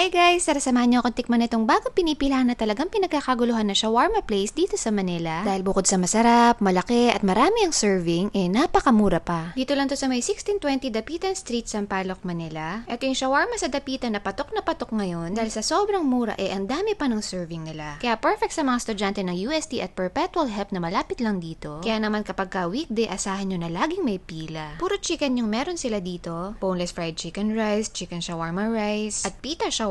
Hi guys! Tara samahan niyo akong tikman itong bagong pinipilahan na talagang pinagkakaguluhan na shawarma place dito sa Manila. Dahil bukod sa masarap, malaki at marami ang serving, eh napakamura pa. Dito lang to sa may 1620 Dapitan Street, Sampaloc, Manila. Ito yung shawarma sa Dapitan na patok na patok ngayon dahil sa sobrang mura eh ang dami pa ng serving nila. Kaya perfect sa mga estudyante ng UST at Perpetual Help na malapit lang dito. Kaya naman kapag ka weekday, asahan nyo na laging may pila. Puro chicken yung meron sila dito. Boneless fried chicken rice, chicken shawarma rice, at pita shawarma.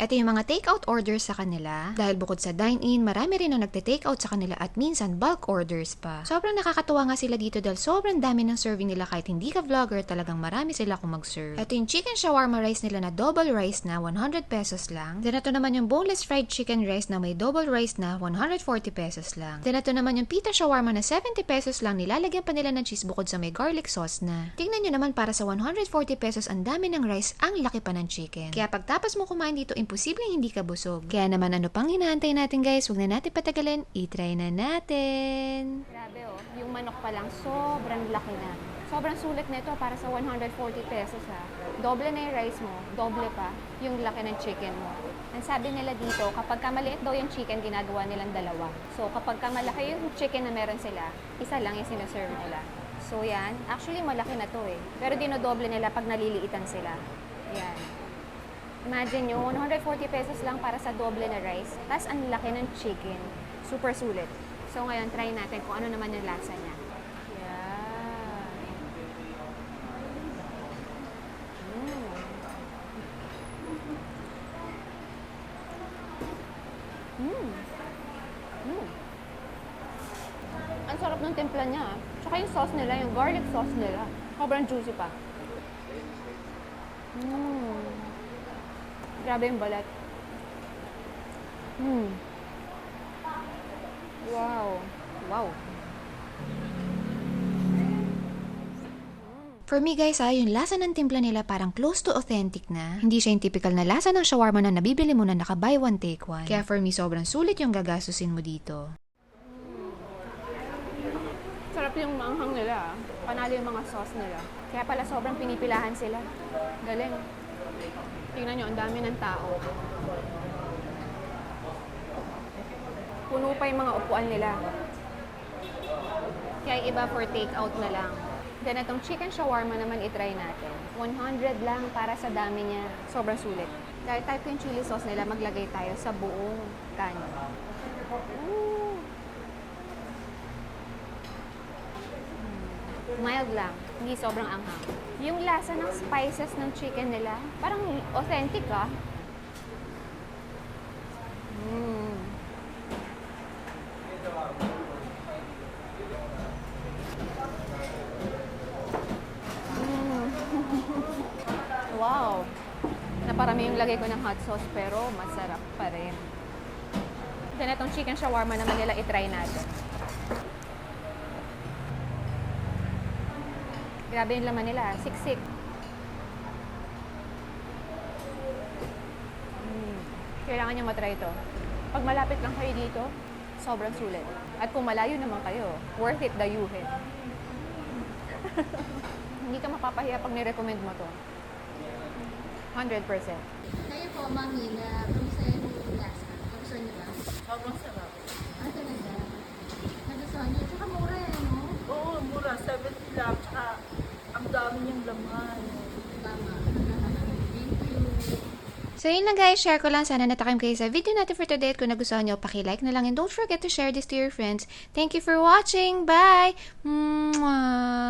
Ito yung mga takeout orders sa kanila. Dahil bukod sa dine-in, marami rin ang nagte-takeout sa kanila at minsan bulk orders pa. Sobrang nakakatuwa nga sila dito dahil sobrang dami ng serving nila kahit hindi ka vlogger, talagang marami sila kung mag-serve. Ito yung chicken shawarma rice nila na double rice na 100 pesos lang. Then ito naman yung boneless fried chicken rice na may double rice na 140 pesos lang. Then ito naman yung pita shawarma na 70 pesos lang nilalagyan pa nila ng cheese bukod sa may garlic sauce na. Tingnan nyo naman para sa 140 pesos ang dami ng rice, ang laki pa ng chicken. Kaya pagtapos mo kumain dito, imposibleng hindi ka busog. Kaya naman ano pang hinahantay natin guys, huwag na natin patagalin, itry na natin. Grabe oh, yung manok pa lang sobrang laki na. Sobrang sulit nito para sa 140 pesos ha. Doble na yung rice mo, doble pa yung laki ng chicken mo. Ang sabi nila dito, kapag ka maliit daw yung chicken, ginagawa nilang dalawa. So kapag ka yung chicken na meron sila, isa lang yung sinaserve nila. So yan, actually malaki na to eh. Pero dinodoble nila pag naliliitan sila. Yan. Imagine nyo, 140 pesos lang para sa doble na rice. Tapos ang laki ng chicken. Super sulit. So ngayon, try natin kung ano naman yung lasa niya. Yeah. Mm. Mm. Mm. Ang sarap ng timpla niya. ah. Tsaka yung sauce nila, yung garlic sauce nila. Sobrang juicy pa. Mm. Grabe yung balat. Mm. Wow. Wow. For me guys ha, yung lasa ng timpla nila parang close to authentic na. Hindi siya yung typical na lasa ng shawarma na nabibili mo na naka buy one take one. Kaya for me sobrang sulit yung gagastusin mo dito. Sarap yung manghang nila. ah. Panalo yung mga sauce nila. Kaya pala sobrang pinipilahan sila. Galing. Tingnan nyo, ang dami ng tao. Puno pa yung mga upuan nila. Kaya iba for take-out na lang. Then itong chicken shawarma naman itry natin. 100 lang para sa dami niya. Sobrang sulit. Dahil type yung chili sauce nila, maglagay tayo sa buong kanin. Ooh. mild lang, hindi sobrang anghang. Yung lasa ng spices ng chicken nila, parang authentic ah. Mm. Mm. wow! Naparami yung lagay ko ng hot sauce pero masarap pa rin. Then itong chicken shawarma naman nila itry natin. Grabe yung laman nila. Siksik. Mm. Kailangan nyo matry ito. Pag malapit lang kayo dito, sobrang sulit. At kung malayo naman kayo, worth it dayuhin. Hindi ka mapapahiya pag nirecommend mo to. 100%. Kayo po, Mami, na kamusta yung lasa? Kamusta niyo ba? Sobrang sarap. Ah, talaga? Nagustuhan niyo? Tsaka mura eh, no? Oo, mura. 70 lang. Dami niyang laman. So yun lang guys, share ko lang. Sana natakim kayo sa video natin for today. At kung nagustuhan nyo, paki-like na lang. And don't forget to share this to your friends. Thank you for watching. Bye! Mwah!